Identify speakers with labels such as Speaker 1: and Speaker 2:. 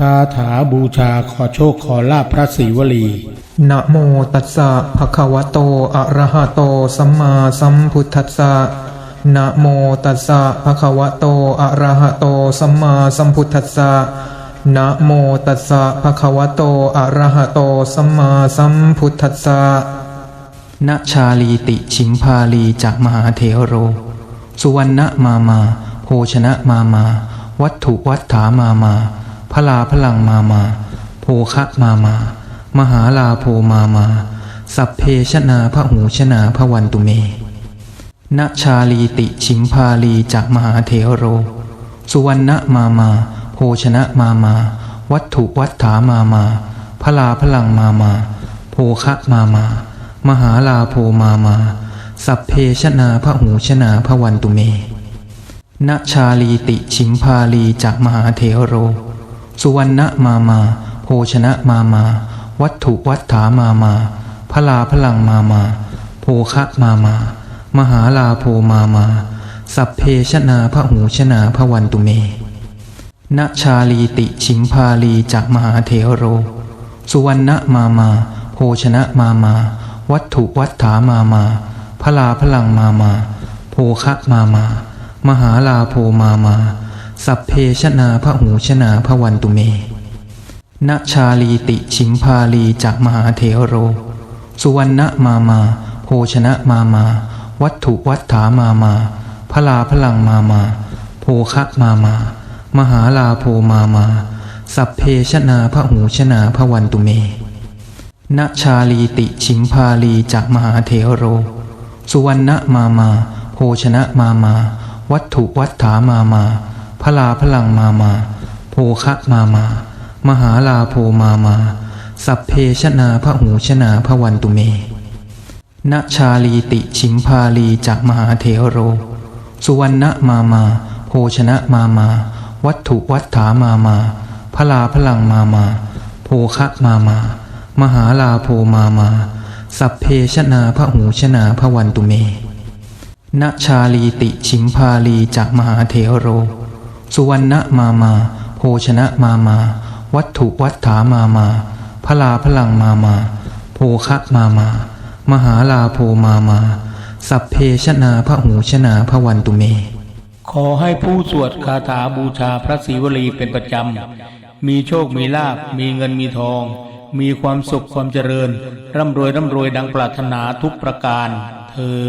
Speaker 1: คาถาบูชาขอโชคขอลาภพระศรีวลี
Speaker 2: นะโมตัสสะภะคะวะโต อะระหะโต สัมมาสัมพุทธัสสะ นะโมตัสสะภะคะวะโต อะระหะโต สัมมาสัมพุทธัสสะ นะโมตัสสะภะคะวะโต อะระหะโต สัมมาสัมพุทธัสสะณชาลีติชิมพาลีจากมหาเถโร สุวรรณมามา โภชนะมามา วัตถุวัฏฐามามา พลาพลังมามา โภคะมามา มหาลาโภมามา สัพเพชนาพระหูชนาพระวันตุเมณชาลีติชิมพาลีจากมหาเถโร สุวรรณมามา โภชนะมามา วัตถุวัฏฐามามา พลาพลังมามา โภคะมามา มหาลาโภมามา สัพเพชนาพระหูชนาพระวันตุเมณชาลีติชิมพาลีจากมหาเถโร สุวรรณมามา โภชนะมามา วัตถุวัฏฐามามาพลาพลังมามา โภคะมามา มหาลาโภมามา สัพเพชนาพระหูชนาพระวันตุเมณชาลีติชิมพาลีจากมหาเถโร สุวรรณมามา โภชนะมามา วัตถุวัฏฐามามาพลาพลังมามา โภคะมามา มหาลาโภมามา สัพเพชนาพระหูชนาพระวันตุเมณชาลีติชิมพาลีจากมหาเถโร สุวรรณมามา โภชนะมามา วัตถุวัฏฐามามา พลาพลังมามา โภคะมามา มหาลาโภมามา สัพเพชนาพระหูชนาพระวันตุเมณชาลีติชิมพาลีจากมหาเถโร สุวรรณมามา โภชนะมามา วัตถุวัฏฐามามา พลาพลังมามา โภคะมามา มหาลาโภมามา สัพเพชนาพระหูชนาพระวันตุเมณชาลีติชิมพาลีจากมหาเถโร สุวรรณมามา โภชนะมามา วัตถุวัฏฐามามา พลาพลังมามา โภคะมามา มหาลาโภมามา สัพเพชนาพระหูชนาพระวันตุเมณชาลีติชิมพาลีจากมหาเถโร สุวรรณมามา โภชนะมามา วัตถุวัฏฐามามา พลาพลังมามา โภคะมามา มหาลาโภมามา สัพเพชนาพระหูชนาพระวันตุเม
Speaker 1: ขอให้ผู้สวดคาถาบูชาพระศรีวลีเป็นประจำ มีโชคมีลาภมีเงินมีทอง มีความสุขความเจริญ ร่ำรวยร่ำรวยดังปรารถนาทุกประการเธอ